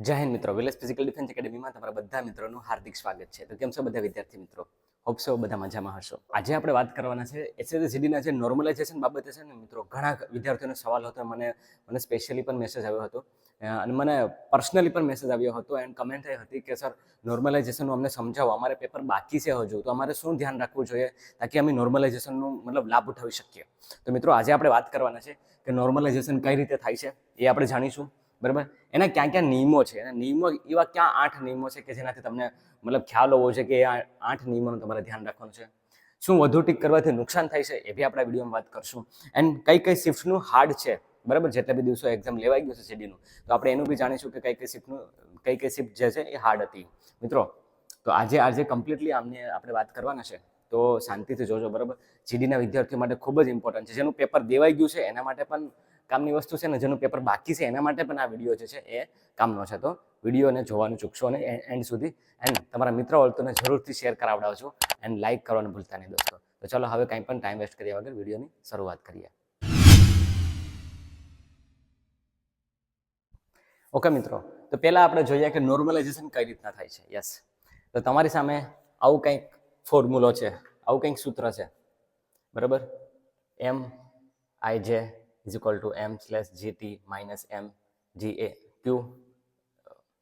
જય હિન્દ મિત્રો. Village physical defence એકેડેમીમાં તમારા બધા મિત્રોનું હાર્દિક સ્વાગત છે. તો કેમ છો બધા વિદ્યાર્થી મિત્રો? હોપસો બધા મજામાં હશો. આજે આપણે વાત કરવાના છે એસએસસીડીના જે નોર્મલાઇઝેશન બાબતે છે ને મિત્રો, ઘણા વિદ્યાર્થીઓનો સવાલ હતો, મને મને સ્પેશિયલી પણ મેસેજ આવ્યો હતો. અને મને પર્સનલી પણ મેસેજ આવ્યો હતો એન્ડ કમેન્ટ એ હતી કે, સર નોર્મલાઇઝેશનનું અમને સમજાવો. અમારે પેપર બાકી છે હજુ. તો અમારે શું ધ્યાન રાખવું જોઈએ તાકી અમે નોર્મલાઇઝેશનનું મતલબ લાભ ઉઠાવી શકીએ? તો મિત્રો, આજે આપણે વાત કરવાના છે કે નોર્મલાઇઝેશન કઈ રીતે થાય છે એ આપણે જાણીશું. બરાબર? એના ક્યાં ક્યાં નિયમો છે? એના નિયમો એવા ક્યાં આઠ નિયમો છે કે જેનાથી તમને મતલબ ખ્યાલ હોવો છે કે આ આઠ નિયમોનું તમારે ધ્યાન રાખવાનું છે? શું વધુ ટીક કરવાથી નુકસાન થાય છે? એ બી આપણા વિડીયોમાં વાત કરશું. એન્ડ કઈ કઈ શિફ્ટનું હાર્ડ છે? બરાબર? જેટલા બી દિવસો એક્ઝામ લેવાઈ ગયું છે સીડીનું તો આપણે એનું બી જાણીશું કે કઈ કઈ શિફ્ટનું, કઈ કઈ શિફ્ટ જે છે એ હાર્ડ હતી. મિત્રો, તો આજે આજે કમ્પ્લીટલી આમને આપણે વાત કરવાના છે. તો શાંતિથી જોજો, બરાબર? જીડીના વિદ્યાર્થીઓ માટે ખૂબ જ ઇમ્પોર્ટન્ટ છે. જેનું પેપર દેવાઈ ગયું છે, એના માટે પણ કામની વસ્તુ છે ને, જેનું પેપર બાકી છે, એના માટે પણ આ વીડિયો જે છે, એ કામનો છે. તો વિડીયોને જોવાનું, ચૂકશો અને એન્ડ સુધી. એન્ડ તમારા મિત્ર વર્તુને જરૂરથી શેર કરાવડાવજો એન્ડ લાઇક કરવાનું ભૂલતા નહીં, દોસ્તો. તો ચલો, હવે કંઈ પણ ટાઈમ વેસ્ટ કર્યા વગર વિડીયોની શરૂઆત કરીએ. ઓકે મિત્રો. તો પહેલાં આપણે જોઈએ કે નોર્મલાઇઝેશન કઈ રીતના થાય છે. યસ તો તમારી સામે આવું કંઈક ફોર્મ્યુલો છે, આવું કંઈક સૂત્ર છે. બરાબર? M I J M slash G T minus M G A Q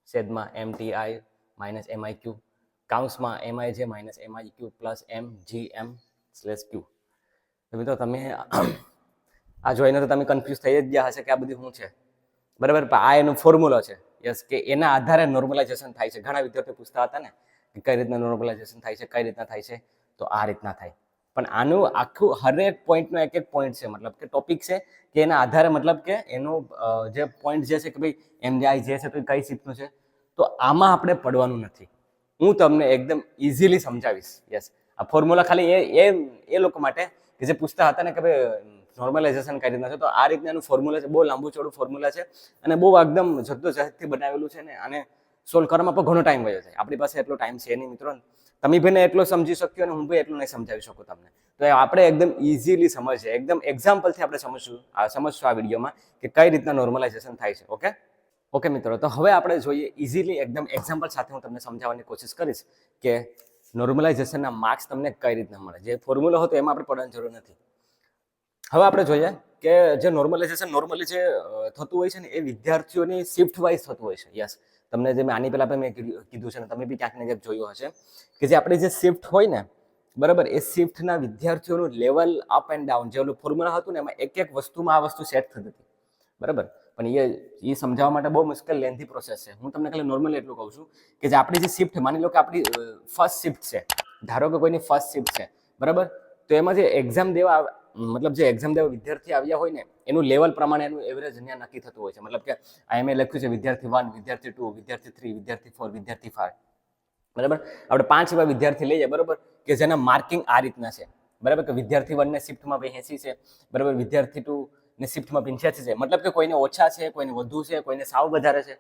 છેદમાં M T I minus M I Q કાઉન્સમાં M I J minus M I Q plus M G M slash Q તો મિત્રો તમે આ જોઈને તો તમે confuse થઈ જ ગયા હશે કે આ બધું શું છે? બરાબર? આ એનો ફોર્મ્યુલો છે. યસ કે એના આધારે નોર્મલાઇઝેશન થાય છે. ઘણા વિદ્યાર્થીઓ પૂછતા હતા ને કે કઈ રીતના નોર્મલાઇઝેશન થાય છે, કઈ રીતના થાય છે? તો આ રીતના થાય. પણ આનું આખું હરેક પોઈન્ટનો એક એક પોઈન્ટ છે. મતલબ કે ટોપિક છે કે એના આધારે મતલબ કે એનું જે પોઈન્ટ જે છે કે ભાઈ એમજીઆઈ જે છે તો કઈ સીટનું છે? તો આમાં આપણે પડવાનું નથી. હું તમને એકદમ ઇઝીલી સમજાવીશ. યસ આ ફોર્મ્યુલા ખાલી એ એ એ લોકો માટે કે જે પૂછતા હતા ને કે ભાઈ નોર્મલાઇઝેશન કરી રીતના છે? તો આ રીતના એનું ફોર્મ્યુલા છે. બહુ લાંબુ ચોડું ફોર્મ્યુલા છે અને બહુ એકદમ જદ્દોજહદથી બનાવેલું છે ને અને સોલ્વ કરવામાં પણ ઘણો ટાઈમ વયો છે આપણી પાસે એટલો ટાઈમ છે નહીં મિત્રો. તમે ભાઈને એટલો સમજી શક્યો અને હું ભાઈ એટલું નહીં સમજાવી શકું તમને. તો આપણે એકદમ ઇઝીલી સમજશે એકદમ એક્ઝામ્પલથી આપણે સમજશું. આ સમજશું આ વિડીયોમાં કે કઈ રીતના નોર્મલાઇઝેશન થાય છે ઓકે ઓકે મિત્રો, તો હવે આપણે જોઈએ ઇઝીલી એકદમ એક્ઝામ્પલ સાથે હું તમને સમજાવવાની કોશિશ કરીશ કે નોર્મલાઇઝેશનના માર્ક્સ તમને કઈ રીતના મળે. જે ફોર્મ્યુલા હતો એમાં આપણે પડવાની જરૂર નથી. હવે આપણે જોઈએ કે જે નોર્મલાઇઝેશન નોર્મલી જે થતું હોય છે ને એ વિદ્યાર્થીઓની શિફ્ટ વાઇઝ થતું હોય છે. યસ તમને જે મેં આની પહેલા પણ મેં કીધું છે ને, તમે બી ક્યાંક ને ક્યાંક જોયું હશે કે જે આપણે જે શિફ્ટ હોય ને, બરાબર, એ શિફ્ટના વિદ્યાર્થીઓનું લેવલ અપ એન્ડ ડાઉન જે ઓલું ફોર્મ્યુલા હતું ને, એમાં એક એક વસ્તુમાં આ વસ્તુ સેટ થતી હતી. બરાબર? પણ એ એ સમજાવવા માટે બહુ મુશ્કેલ લેન્થી પ્રોસેસ છે. હું તમને ખાલી નોર્મલી એટલું કહું છું કે જે આપણી જે શિફ્ટ માની લો કે આપણી ફર્સ્ટ શિફ્ટ છે. ધારો કે કોઈની ફર્સ્ટ શિફ્ટ છે. બરાબર? તો એમાં જે એક્ઝામ દેવા મતલબ જે એક્ઝામ દેવા વિદ્યાર્થી આવ્યા હોય ને, એનું લેવલ પ્રમાણે એનું એવરેજ અહીંયા નક્કી થતું હોય છે. મતલબ કે આઈએમએ લખ્યું છે, વિદ્યાર્થી વન વિદ્યાર્થી ટુ વિદ્યાર્થી થ્રી વિદ્યાર્થી ફોર વિદ્યાર્થી ફાઈવ બરાબર? આપણે પાંચ એવા વિદ્યાર્થી લઈએ, બરાબર? કે જેના માર્કિંગ આ રીતના છે. બરાબર? કે વિદ્યાર્થી વનને શિફ્ટમાં એસી છે. બરાબર? વિદ્યાર્થી ટુ ને શિફ્ટમાં પંચ્યાસી છે. મતલબ કે કોઈને ઓછા છે, કોઈને વધુ છે, કોઈને સાવ વધારે છે.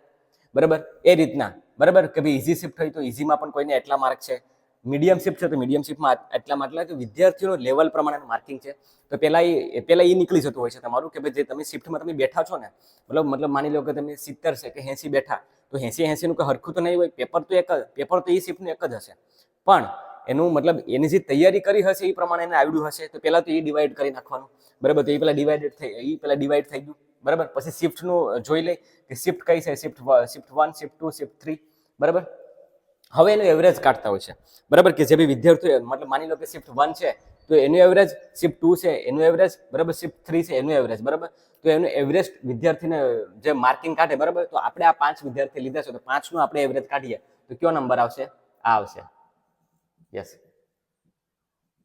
બરાબર? એ રીતના. બરાબર? કે ભાઈ ઇઝી શિફ્ટ હોય તો ઇઝીમાં પણ કોઈને એટલા માર્ક છે. મીડિયમ શિફ્ટ છે, તો મીડિયમ શિફ્ટમાં એટલા કે વિદ્યાર્થીઓનું લેવલ પ્રમાણે માર્કિંગ છે. તો પહેલાં એ પહેલાં એ નીકળી જતું હોય છે તમારું કે ભાઈ જે તમે શિફ્ટમાં તમે બેઠા છો ને, મતલબ મતલબ માની લો કે તમે સિત્તેર છે કે એંસી બેઠા, તો એંસી એંસીનું કંઈ હરખું તો નહીં હોય, પેપર તો એક જ, પેપર તો એ શિફ્ટનું એક જ હશે. પણ એનું મતલબ એની જે તૈયારી કરી હશે એ પ્રમાણે એને આવડ્યું હશે, તો પહેલાં તો એ ડિવાઈડ કરી નાખવાનું. બરાબર, તો એ પહેલાં ડિવાઈડેડ થઈ એ પહેલાં ડિવાઈડ થઈ ગયું. બરાબર, પછી શિફ્ટનું જોઈ લે કે શિફ્ટ કઈ છે? Shift shift one, shift two, shift three. બરાબર? હવે એનું એવરેજ કાઢતા હોય છે. બરાબર કે જે બી વિદ્યાર્થીઓ, મતલબ માની લો કે શિફ્ટ વન છે, તો એનું એવરેજ શિફ્ટ ટુ છે, એનું એવરેજ બરાબર શિફ્ટ થ્રી છે, એનું એવરેજ બરાબર? તો એનું એવરેજ વિદ્યાર્થીને જે માર્કિંગ કાઢે, બરાબર? તો આપણે આ પાંચ વિદ્યાર્થી લીધા છે, તો પાંચનું આપણે એવરેજ કાઢીએ. તો કયો નંબર આવશે? આ આવશે. યસ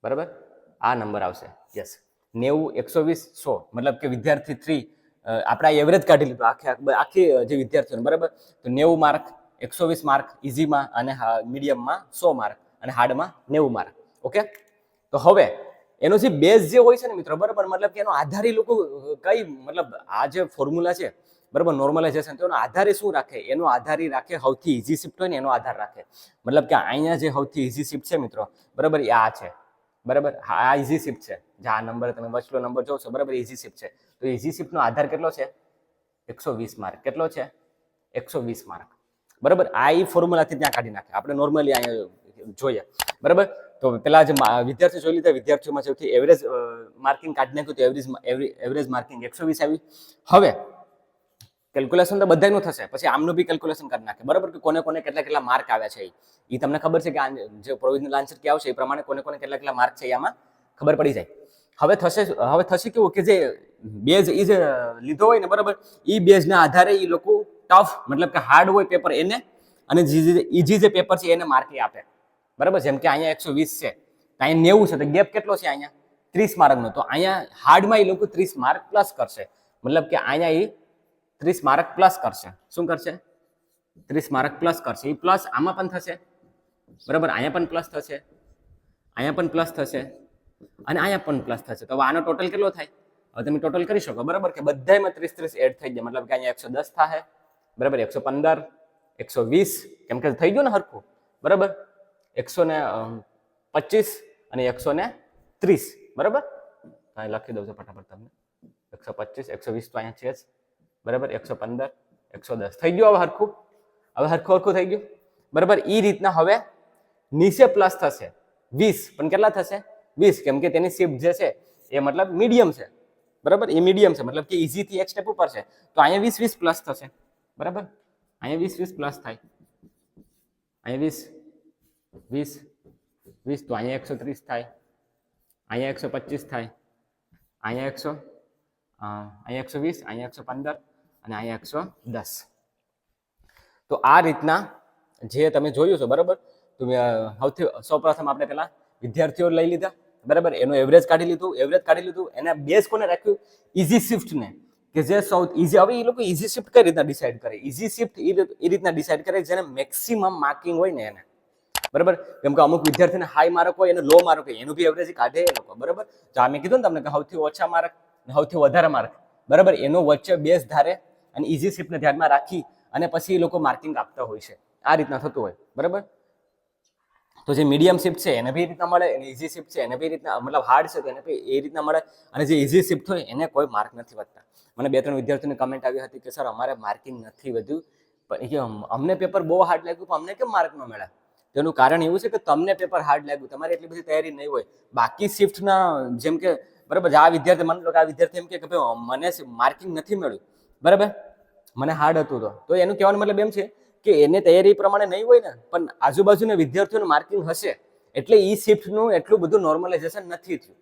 બરાબર? આ નંબર આવશે. યસ નેવું, એકસો વીસ, સો. મતલબ કે વિદ્યાર્થી થ્રી આપણે એવરેજ કાઢી લીધું. આખી- આખી જે વિદ્યાર્થીઓને, બરાબર? તો નેવું માર્ક એકસો વીસ માર્ક ઇઝીમાં અને મીડિયમમાં સો માર્ક અને હાર્ડમાં નેવું માર્ક. ઓકે? તો હવે, એનો જે બેઝ જે હોય છે ને મિત્રો, બરાબર? મતલબ કે એનો આધાર એ લોકો કઈ, મતલબ આ જે ફોર્મ્યુલા છે, બરાબર નોર્મલાઇઝેશન તો એનો આધારે શું રાખે? એનો આધાર એ રાખે સૌથી ઇઝી શિફ્ટ હોય ને એનો આધાર રાખે. મતલબ કે અહીંયા જે સૌથી ઇઝી શિફ્ટ છે મિત્રો, બરાબર, એ આ છે. બરાબર? આ ઇઝી શિફ્ટ છે. જે આ નંબર તમે વચલો નંબર જોશો બરાબર ઇઝી શિફ્ટ છે. તો ઇઝી શિફ્ટનો આધાર કેટલો છે? એકસો વીસ માર્ક. કેટલો છે? એકસો વીસ માર્ક. બરાબર? આ એ ફોર્મ્યુલાથી ત્યાં કાઢી નાખે. આપણે નોર્મલી અહીંયા જોઈએ. બરાબર? તો પેલા જે વિદ્યાર્થીઓ જોઈ લીધા. વિદ્યાર્થીઓમાં સૌથી એવરેજ માર્કિંગ કાઢી નાખ્યું તો એવરેજ એવરેજ માર્કિંગ એકસો વીસ આવી. હવે કેલ્ક્યુલેશન તો બધાનું થશે. પછી આમનું બી કેલ્ક્યુલેશન કરી નાખે. બરાબર? કે કોને કોને કેટલા કેટલા માર્ક આવ્યા છે એ તમને ખબર છે કે આ જે પ્રોવિઝનલ આન્સર કે આવશે એ પ્રમાણે કોને કોને કેટલા કેટલા માર્ક છે એ આમાં ખબર પડી જાય. હવે થશે હવે થશે કેવું કે જે બેઝ એ જે લીધો હોય ને બરાબર? એ બેઝના આધારે એ લોકો ટફ, મતલબ કે હાર્ડ હોય પેપર એને, અને જે ઇઝી જે પેપર છે એને માર્ક આપે. બરાબર જેમ કે અહીંયા એકસો વીસ છે. અહીંયા નેવું છે, તો ગેપ કેટલો છે અહીંયા? ત્રીસ માર્કનો. તો અહીંયા હાર્ડમાં એ લોકો ત્રીસ માર્ક પ્લસ કરશે. મતલબ કે અહીંયા એ ત્રીસ માર્ક પ્લસ કરશે. શું કરશે? ત્રીસ માર્ક પ્લસ કરશે. એ પ્લસ આમાં પણ થશે. બરાબર? અહીંયા પણ પ્લસ થશે. અહીંયા પણ પ્લસ થશે. અને અહીંયા પણ પ્લસ થશે. તો આનો ટોટલ કેટલો થાય? હવે તમે ટોટલ કરી શકો. બરાબર? કે બધામાં ત્રીસ ત્રીસ એડ થઈ જાય મતલબ કે અહીંયા એકસો દસ થાય બરાબર? એકસો પંદર, એકસો વીસ, કેમ કે થઈ ગયું ને હરખું? બરાબર? એકસો ને પચીસ અને એકસો ને ત્રીસ, બરાબર? અહીં લખી દઉં છું ફટાફટ તમને. એકસો પચીસ, એકસો વીસ તો અહીંયા છે જ. બરાબર? એકસો પંદર, એકસો દસ. થઈ ગયું હવે હરખું? હવે હરખું હરખું થઈ ગયું? બરાબર? એ રીતના હવે નીચે પ્લસ થશે. વીસ. પણ કેટલા થશે? વીસ. કેમ કે તેની શિફ્ટ જે છે, એ મતલબ મીડિયમ છે. બરાબર? એ મીડિયમ છે. મતલબ કે ઇઝીથી એક સ્ટેપ ઉપર છે. તો અહીંયા વીસ વીસ પ્લસ થશે. બરાબર? અહીંયા વીસ વીસ પ્લસ થાય. અહીંયા વીસ વીસ વીસ, તો અહીંયા એકસો ત્રીસ થાય. અહીંયા એકસો પચીસ થાય. અહીંયા એકસો અહીંયા એકસો વીસ, અહીંયા એકસો પંદર અને અહીંયા એકસો દસ. તો આ રીતના જે તમે જોયું છો, બરાબર? તો સૌથી સૌ સૌથી, સૌપ્રથમ આપણે પહેલાં વિદ્યાર્થીઓ લઈ લીધા, બરાબર? એનું એવરેજ કાઢી લીધું એવરેજ કાઢી લીધું, એના બેઝ કોને રાખ્યું? ઇઝી શિફ્ટને કે જે સૌથી ઇઝી હવે એ લોકો ઇઝી શિફ્ટ કઈ રીતના ડિસાઈડ કરે? ઇઝી શિફ્ટ એ રીતના ડિસાઈડ કરે જેને મેક્સિમમ માર્કિંગ હોય ને એને. બરાબર? કેમ કે અમુક વિદ્યાર્થીને હાઈ માર્ક હોય અને લો માર્ક હોય, એનું બી એવરેજ કાઢે એ લોકો, બરાબર? તો આ મેં કીધું ને તમને કે સૌથી ઓછા માર્ક સૌથી વધારે માર્ક બરાબર? એનો વચ્ચે બેઝ ધારે અને ઇઝી શિફ્ટને ધ્યાનમાં રાખી અને પછી એ લોકો માર્કિંગ આપતા હોય છે. આ રીતના થતું હોય, બરાબર? તો જે મીડિયમ શિફ્ટ છે, એને બી રીતના મળે, અને ઇઝી શિફ્ટ છે, એને બી રીતના, મતલબ હાર્ડ છે, તો એને બી એ રીતના મળે. અને જે ઇઝી શિફ્ટ હોય, એને કોઈ માર્ક નથી વધતા. મને બે ત્રણ વિદ્યાર્થીઓની કમેન્ટ આવી હતી કે, સર, અમારે માર્કિંગ નથી વધ્યું. પણ કે અમને પેપર બહુ હાર્ડ લાગ્યું, પણ અમને કેમ માર્ક ન મળ્યા? તેનું કારણ એવું છે કે, તમને પેપર હાર્ડ લાગ્યું, તમારી એટલી બધી તૈયારી નહીં હોય. બાકી શિફ્ટના જેમ કે, બરાબર આ વિદ્યાર્થી, મને આ વિદ્યાર્થી એમ કે ભાઈ મને માર્કિંગ નથી મળ્યું. બરાબર? મને હાર્ડ હતું તો એનું કહેવાનો મતલબ એમ છે કે એને તૈયારી પ્રમાણે નહીં હોય ને, પણ આજુબાજુના વિદ્યાર્થીઓનું માર્કિંગ હશે, એટલે ઈ શિફ્ટનું એટલું બધું નોર્મલાઇઝેશન નથી થયું.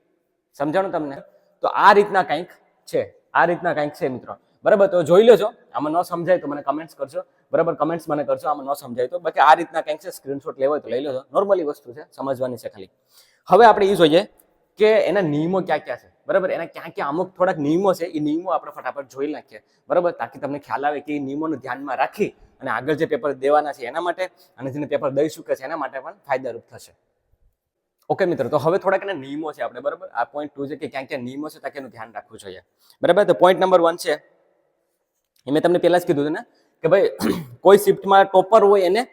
સમજાણું તમને? તો આ રીતના કંઈક છે, આ રીતના કંઈક છે મિત્રો. બરાબર? તો જોઈ લેજો. આમાં ન સમજાય તો મને કમેન્ટ્સ કરજો. બરાબર? કમેન્ટ્સ મને કરજો, આમાં ન સમજાય તો. બાકી આ રીતના કંઈક છે સ્ક્રીનશોટ લેવો તો લઈ લેજો. નોર્મલી વસ્તુ છે, સમજવાની છે ખાલી. હવે આપણે એ જોઈએ કે એના નિયમો ક્યાં ક્યાં છે. બરાબર? એના ક્યાં ક્યાં અમુક થોડાક નિયમો છે એ નિયમો આપણે ફટાફટ જોઈ નાખીએ. બરાબર? તાકી તમને ખ્યાલ આવે કે એ નિયમોનું ધ્યાનમાં રાખી અને આગળ જે પેપર દેવાના છે એના માટે અને જેને પેપર દઈ શકે છે એના માટે પણ ફાયદારૂપ થશે. ઓકે મિત્રો, તો હવે થોડાક એના નિયમો છે આપણે, બરાબર? આ પોઈન્ટ ટુ છે કે ક્યાં ક્યાં નિયમો છે તાકે એનું ધ્યાન રાખવું જોઈએ. બરાબર? તો પોઈન્ટ નંબર વન છે, એ મેં તમને પહેલાં જ કીધું હતું ને, કે ભાઈ, કોઈ શિફ્ટમાં ટોપર હોય એને,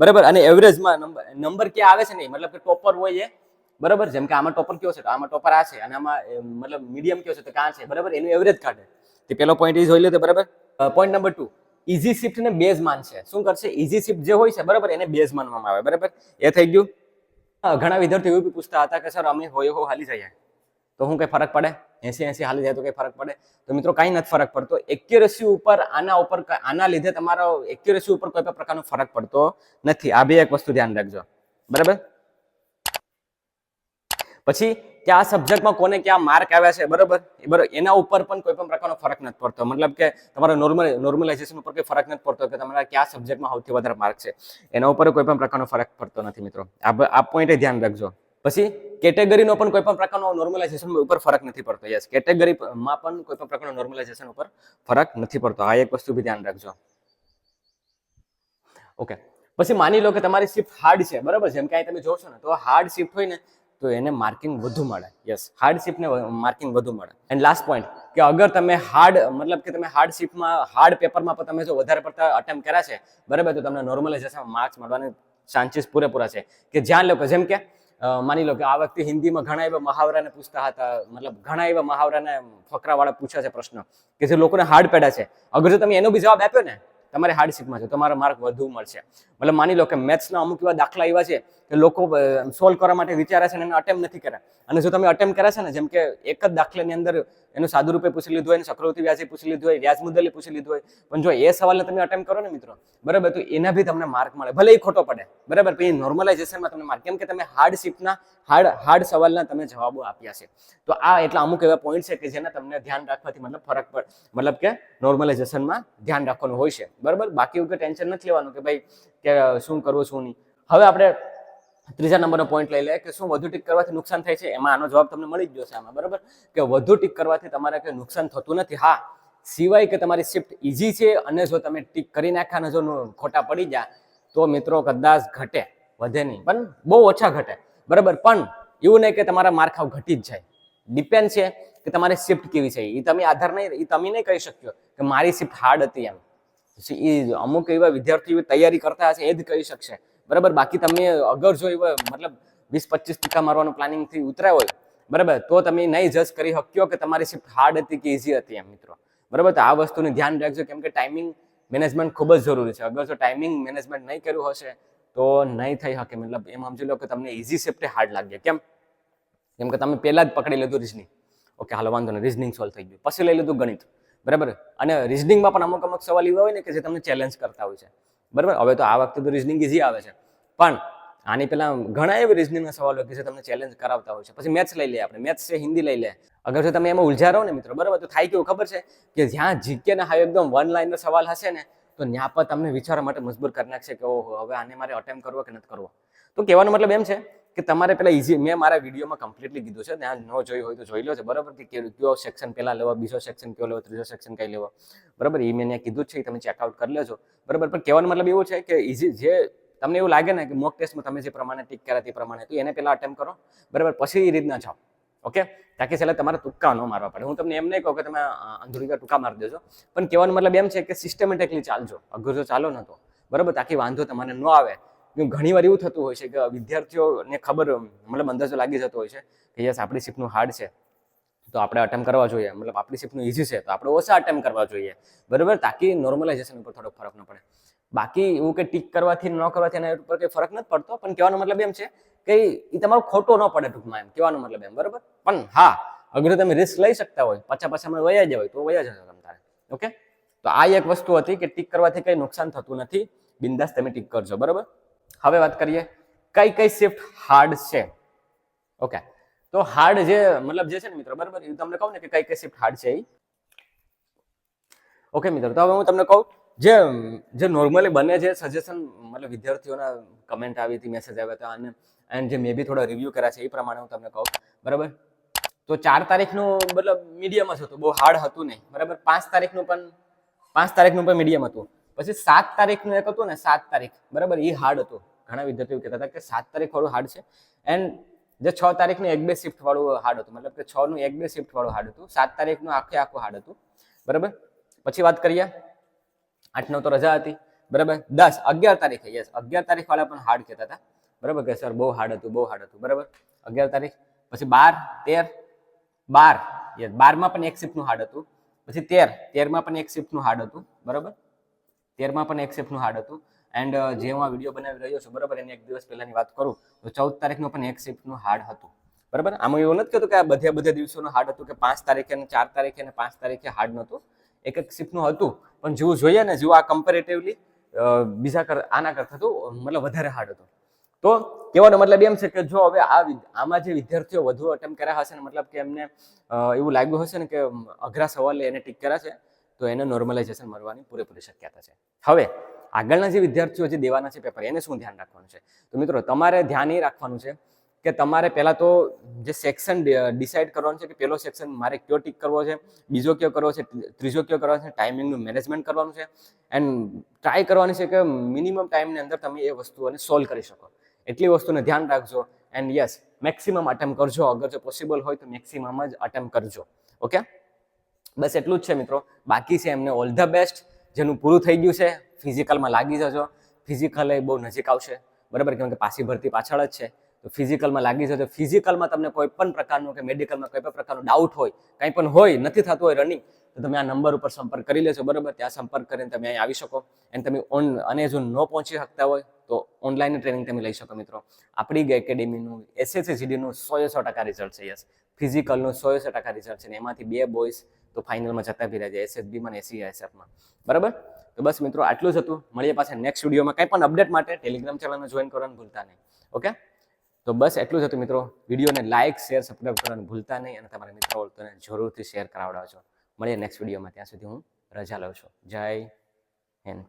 બરાબર? અને એવરેજમાં નંબર નંબર ક્યાં આવે છે નહીં મતલબ કે ટોપર હોય એ, બરાબર? જેમ કે આમાં ટોપર કયો છે, તો આમાં ટોપર આ છે, અને આમાં મતલબ મીડિયમ કયો છે, તો કાં છે, બરાબર? એનું એવરેજ કાઢે. તે પહેલો પોઈન્ટ એ જોઈ લે તો, બરાબર? Point number two easy shift ને બેઝ માનશે શું કરશે? ઇઝી શિફ્ટ જે હોય છે, બરાબર, એને બેઝ માનવામાં આવે, બરાબર? એ થઈ ગયું? ઘણા વિદ્યાર્થીઓ એવું પૂછતા હતા કે, સર, અમે હોય હો હાલી જઈએ. તો શું કંઈ ફરક પડે? એસી એસી હાલી જાય તો કંઈ ફરક પડે? તો મિત્રો, કાંઈ નથી ફરક પડતો. એક્યુરેસી ઉપર, આના ઉપર, આના લીધે તમારો એક્યુરેસી ઉપર કોઈ પણ પ્રકારનો ફરક પડતો નથી. આ બે એક વસ્તુ ધ્યાન રાખજો. બરાબર? પછી કયા સબ્જેક્ટમાં કોને ક્યાં માર્ક આવ્યા છે, બરાબર? બરાબર એના ઉપર પણ કોઈ પણ પ્રકારનો ફરક નથી પડતો. મતલબ કે તમારા નોર્મલ નોર્મલાઇઝેશન ઉપર કોઈ ફરક નથી પડતો કે તમારા કયા સબ્જેક્ટમાં સૌથી વધારે માર્ક છે. એના ઉપર કોઈ પણ પ્રકારનો ફરક પડતો નથી મિત્રો. આ આ પોઈન્ટે ધ્યાન રાખજો. પછી કેટેગરીનો પણ કોઈ પણ પ્રકારનો નોર્મલાઇઝેશન ઉપર ફરક નથી પડતો. યસ કેટેગરીમાં પણ કોઈ પણ પ્રકારનો નોર્મલાઇઝેશન ઉપર ફરક નથી પડતો. આ એક વસ્તુ બી ધ્યાન રાખજો. ઓકે પછી માની લો કે તમારી શિફ્ટ હાર્ડ છે. બરાબર? જેમ કે અહીં તમે જોશો ને, તો હાર્ડ શિફ્ટ હોય ને તો એને માર્કિંગ વધુ મળે. યસ હાર્ડ શિફ્ટને માર્કિંગ વધુ મળે. એન્ડ લાસ્ટ પોઈન્ટ કે અગર તમે હાર્ડ મતલબ કે તમે હાર્ડ શિફ્ટમાં હાર્ડ પેપરમાં પણ તમે જો વધારે પડતા અટેમ્પ કર્યા છે, બરાબર, તો તમને નોર્મલાઇઝેશન માર્ક્સ મળવાની ચાન્સીસ પૂરેપૂરા છે. કે જ્યાં લોકો જેમ કે માની લો કે આ વખતે હિન્દીમાં ઘણા એવા મહાવરાને પૂછતા હતા, મતલબ ઘણા એવા મહાવરાને ફકરાવાળા પૂછ્યા છે પ્રશ્ન, કે જે લોકોને હાર્ડ પેડા છે. અગર જો તમે એનો બી જવાબ આપ્યો ને, તમારે હાર્ડ શિફ્ટમાં છે તમારો માર્ક વધુ મળશે. મતલબ માની લો કે મેથ્સના અમુક એવા દાખલા એવા છે કે લોકો સોલ્વ કરવા માટે વિચારે છે અને એને અટેમ્પ નથી કર્યા. અને જો તમે અટેમ્પ કર્યા છે ને, જેમ કે એક જ દાખલાની અંદર એનું સાદુ રૂપે પૂછી લીધું હોય અને ચક્રવૃત્તિ વ્યાજે પૂછી લીધું હોય, વ્યાજ મુદ્દલે પૂછી લીધું હોય, પણ જો એ સવાલને તમે અટેમ્પ કરો ને મિત્રો, બરાબર, તો એના બી તમને માર્ક મળે. ભલે એ ખોટો પડે, બરાબર એ નોર્મલાઇઝેશનમાં તમને માર્ક કેમ કે તમે હાર્ડ શિફ્ટના હાર્ડ હાર્ડ સવાલના તમે જવાબો આપ્યા છે. તો આ એટલા અમુક એવા પોઈન્ટ છે કે જેને તમને ધ્યાન રાખવાથી મતલબ ફરક પડે, મતલબ કે નોર્મલાઇઝેશનમાં ધ્યાન રાખવાનું હોય છે. બરાબર? બાકી એવું કે ટેન્શન નથી લેવાનું કે ભાઈ, કે શું કરવું શું નહીં. હવે આપણે ત્રીજા નંબરનો પોઈન્ટ લઈ લે કે શું વધુ ટીક કરવાથી નુકસાન થાય છે? એમાં આનો જવાબ તમને મળી જ જશે આમાં, બરાબર? કે વધુ ટીક કરવાથી તમારે કંઈ નુકસાન થતું નથી. હા, સિવાય કે તમારી શિફ્ટ ઇઝી છે અને જો તમે ટીક કરી નાખ્યા અને જો ખોટા પડી ગયા, તો મિત્રો કદાચ ઘટે, વધે નહીં. પણ બહુ ઓછા ઘટે, બરાબર? પણ એવું નહીં કે તમારા માર્ક ઘટી જ જાય. ડિપેન્ડ છે કે તમારી શિફ્ટ કેવી છે. એ તમે આધાર નહીં એ તમે નહીં કહી શક્યો કે મારી શિફ્ટ હાર્ડ હતી એમ. એ અમુક એવા વિદ્યાર્થીઓ તૈયારી કરતા હશે, એ જ કહી શકશે. બરાબર? બાકી તમે અગર જો એવા મતલબ વીસ, પચીસ ટકા મારવાનું પ્લાનિંગથી ઉતર્યા હોય, બરાબર? તો તમે નહીં જજ કરી શક્યો કે તમારી શિફ્ટ હાર્ડ હતી કે ઇઝી હતી એમ, મિત્રો. બરાબર? તો આ વસ્તુનું ધ્યાન રાખજો, કેમ કે ટાઈમિંગ મેનેજમેન્ટ ખૂબ જ જરૂરી છે. અગર જો ટાઈમિંગ મેનેજમેન્ટ નહીં કર્યું હશે, તો નહીં થઈ શકે. મતલબ એમ સમજી લો કે તમને ઇઝી શિફ્ટે હાર્ડ લાગે. કેમ? કેમ કે તમે પહેલાં જ પકડી લીધું રિઝનિંગ ઓકે, હાલો, વાંધો નહીં. રિઝનિંગ સોલ્વ થઈ ગયું. પછી લઈ લીધું ગણિત. બરાબર? અને રિઝનિંગમાં પણ અમુક અમુક સવાલ એવા હોય ને કે જે તમને ચેલેન્જ કરતા હોય છે. બરાબર? હવે તો આ વખતે તો રિઝનિંગ ઇઝી આવે છે. પણ આની પહેલાં ઘણા એવા રિઝનિંગના સવાલો કે જે તમને ચેલેન્જ કરાવતા હોય છે. પછી મેથ્સ લઈ લે આપણે. મેથ્સ છે, હિન્દી લઈ લે. અગર જો તમે એમાં ઉલઝા ને મિત્રો, બરાબર? તો થાય કેવું ખબર છે? કે જ્યાં જીકે ને હાવ એકદમ વન લાઈનનો સવાલ હશે ને, તો ત્યાં પર તમને વિચારવા માટે મજબૂર કરી નાખશે કે ઓહો, હવે આને મારે અટેમ્પ કરવો કે નથી કરવો? તો કહેવાનો મતલબ એમ છે કે તમારે પેલા ઇઝી મેં મારા વિડીયોમાં કમ્પ્લીટલી કીધું છે, ત્યાં ન જોઈ હોય તો જોઈ લો છે બરાબર? કે કયો સેક્શન પહેલાં લેવો, બીજો સેક્શન કયો લેવો, ત્રીજો સેક્શન કઈ લેવો? બરાબર? એ મેં કીધું છે તમે ચેકઆઉટ કરી લેજો. બરાબર? પણ કહેવાનો મતલબ એવું છે કે ઇઝી જે તમને એવું લાગે ને કે મોક ટેસ્ટમાં તમે જે પ્રમાણે ટીક કર્યા તે પ્રમાણે, તો એને પહેલાં અટેમ્પ કરો. બરાબર? પછી એ રીતના જાઓ. ઓકે તાકી છેલ્લે તમારે ટૂંકા ન મારવા પડે. હું તમને એમ નહીં કહું કે તમે અંધુરીકા ટૂંકા મારી દેજો. પણ કહેવાનો મતલબ એમ છે કે સિસ્ટમેટિકલી ચાલજો. અગર જો ચાલો ન તો. બરાબર? તાકી વાંધો તમારે ન આવે. ઘણી વાર એવું થતું હોય છે કે વિદ્યાર્થીઓને ખબર, મતલબ અંદાજો લાગી જતો હોય છે કે યસ, આપણી શિફ્ટનું હાર્ડ છે. તો આપણે અટેમ્પ કરવા જોઈએ. મતલબ આપણી શિફ્ટનું ઇઝી છે. તો આપણે ઓછા અટેમ્પ કરવા જોઈએ. બરાબર? તાકી નોર્મલાઇઝેશન ઉપર થોડો ફરક ન પડે. બાકી એવું કે ટીક કરવાથી, ન કરવાથી એના ઉપર કંઈ ફરક નથી પડતો. પણ કહેવાનો મતલબ એમ છે કે એ તમારો ખોટો ન પડે ટૂંકમાં એમ. કહેવાનો મતલબ એમ. બરાબર? પણ હા, અગર તમે રિસ્ક લઈ શકતા હોય, પાછા પાછામાં વયા જાય તો વયા જશો તમે તારે. ઓકે તો આ એક વસ્તુ હતી કે ટીક કરવાથી કંઈ નુકસાન થતું નથી. બિંદાસ તમે ટીક કરજો. બરાબર? હવે વાત કરીએ કઈ કઈ શિફ્ટ હાર્ડ છે? ઓકે તો હાર્ડ જે મતલબ જે છે ને મિત્રો, બરાબર? તમને કહું ને કે કઈ કઈ શિફ્ટ હાર્ડ છે એ ઓકે મિત્રો, તો હવે હું તમને કહું, જે જે નોર્મલી બને છે સજેશન મતલબ વિદ્યાર્થીઓના કમેન્ટ આવી હતી મેસેજ આવ્યા હતા, અને એન્ડ જે મેં બી થોડા રિવ્યૂ કર્યા છે, એ પ્રમાણે હું તમને કહું, બરાબર? તો ચાર તારીખનું, મતલબ મીડિયમ જ હતું, બહુ હાર્ડ હતું નહીં, બરાબર? પાંચ તારીખનું પણ, પાંચ તારીખનું પણ મીડિયમ હતું. પછી સાત તારીખનું એક હતું ને સાત તારીખ, બરાબર? એ હાર્ડ હતું. ઘણા વિદ્યાર્થીઓ કહેતા હતા કે સાત તારીખ વાળું હાર્ડ છે. એન્ડ જે છ તારીખનું એક બે શિફ્ટ વાળું હાર્ડ હતું. મતલબ કે છ નું એક બે શિફ્ટ વાળું હાર્ડ હતું. સાત તારીખનું આખે આખું હાર્ડ હતું. બરાબર? પછી વાત કરીએ. આઠ નવ તો રજા હતી. બરાબર? દસ, અગિયાર તારીખે. યસ અગિયાર તારીખ વાળા પણ હાર્ડ કહેતા હતા. બરાબર? કે સર બહુ હાર્ડ હતું, બહુ હાર્ડ હતું. બરાબર? અગિયાર તારીખ. પછી બાર, તેર, બાર. યસ બારમાં પણ એક શિફ્ટનું હાર્ડ હતું. પછી તેર, તેરમાં પણ એક શિફ્ટનું હાર્ડ હતું. બરાબર? તેરમાં પણ એક શિફ્ટનું હાર્ડ હતું. એન્ડ જે હું આ વીડિયો બનાવી રહ્યો છું, બરાબર, એની એક દિવસ પહેલાની વાત કરું, તો ચૌદ તારીખનું પણ એક શિફ્ટનું હાર્ડ હતું. બરાબર? આમાં એવું નથી કહેતું કે આ બધા બધા દિવસોનું હાર્ડ હતું કે પાંચ તારીખે અને ચાર તારીખે અને પાંચ તારીખે હાર્ડ નહોતું. એક એક શિફ્ટનું હતું, પણ જેવું જોઈએ ને, જેવું આ કમ્પેરેટિવલી બીજા કર, આના કરતાં હતું મતલબ વધારે હાર્ડ હતું. તો કહેવાનો મતલબ એમ છે કે જો હવે આ આમાં જે વિદ્યાર્થીઓ વધુ અટેમ્પ કર્યા હશે ને, મતલબ કે એમને એવું લાગ્યું હશે ને કે અઘરા સવાલ એને ટીક કર્યા છે. તો એને નોર્મલાઇઝેશન મળવાની પૂરેપૂરી શક્યતા છે. હવે, આગળના જે વિદ્યાર્થીઓ જે દેવાના છે પેપર એને શું ધ્યાન રાખવાનું છે? તો મિત્રો, તમારે ધ્યાન એ રાખવાનું છે કે તમારે પહેલાં તો જે સેક્શન ડિસાઇડ કરવાનું છે કે પેલો સેક્શન મારે કયો ટીક કરવો છે, બીજો કયો કરવો છે ત્રીજો કયો કરવો છે ટાઈમિંગનું મેનેજમેન્ટ કરવાનું છે એન્ડ ટ્રાય કરવાની છે કે મિનિમમ ટાઈમની અંદર તમે એ વસ્તુઓને સોલ્વ કરી શકો. એટલી વસ્તુને ધ્યાન રાખજો એન્ડ યસ મેક્સિમમ અટેમ્પ કરજો. અગર જો પોસિબલ હોય તો મેક્સિમમ જ અટેમ્પ કરજો. ઓકે બસ એટલું જ છે મિત્રો. બાકી છે એમને ઓલ ધ બેસ્ટ જેનું પૂરું થઈ ગયું છે ફિઝિકલમાં લાગી જજો. ફિઝિકલ એ બહુ નજીક આવશે. બરાબર? કેમ કે પાછી ભરતી પાછળ જ છે. તો ફિઝિકલમાં લાગી જજો. ફિઝિકલમાં તમને કોઈ પણ પ્રકારનું કે મેડિકલમાં કોઈ પણ પ્રકારનો ડાઉટ હોય, કંઈ પણ હોય, નથી થતું હોય રનિંગ તો તમે આ નંબર ઉપર સંપર્ક કરી લેશો બરાબર? ત્યાં સંપર્ક કરીને તમે અહીં આવી શકો. એન્ડ તમે ઓન અને જો ન પહોંચી શકતા હોય, તો ઓનલાઈન ટ્રેનિંગ તમે લઈ શકો મિત્રો. આપણી એકેડેમીનું એસએસસી જીડીનું સો ટકા રિઝલ્ટ છે યસ ફિઝિકલનું સો સો ટકા રિઝલ્ટ છે ને એમાંથી બે બોયસ તો ફાઇનલમાં જતા બી રહ્યા છે એસએસબીમાં અને એસીએસએફમાં બરાબર? તો બસ મિત્રો આટલું જ હતું. મળીએ પાછા નેક્સ્ટ વિડીયોમાં કંઈ પણ અપડેટ માટે ટેલિગ્રામ ચેનલને જોઈન કરવાનું ભૂલતા નહીં. ઓકે તો બસ એટલું જ હતું મિત્રો. વિડીયોને લાઇક શેર સબસ્ક્રાઈબ કરવાનું ભૂલતા નહીં અને તમારા મિત્રો વર્તુળને જરૂરથી શેર કરાવડાવજો. મળીએ નેક્સ્ટ વિડીયોમાં ત્યાં સુધી હું રજા લઉં છું. જય હિન્દ.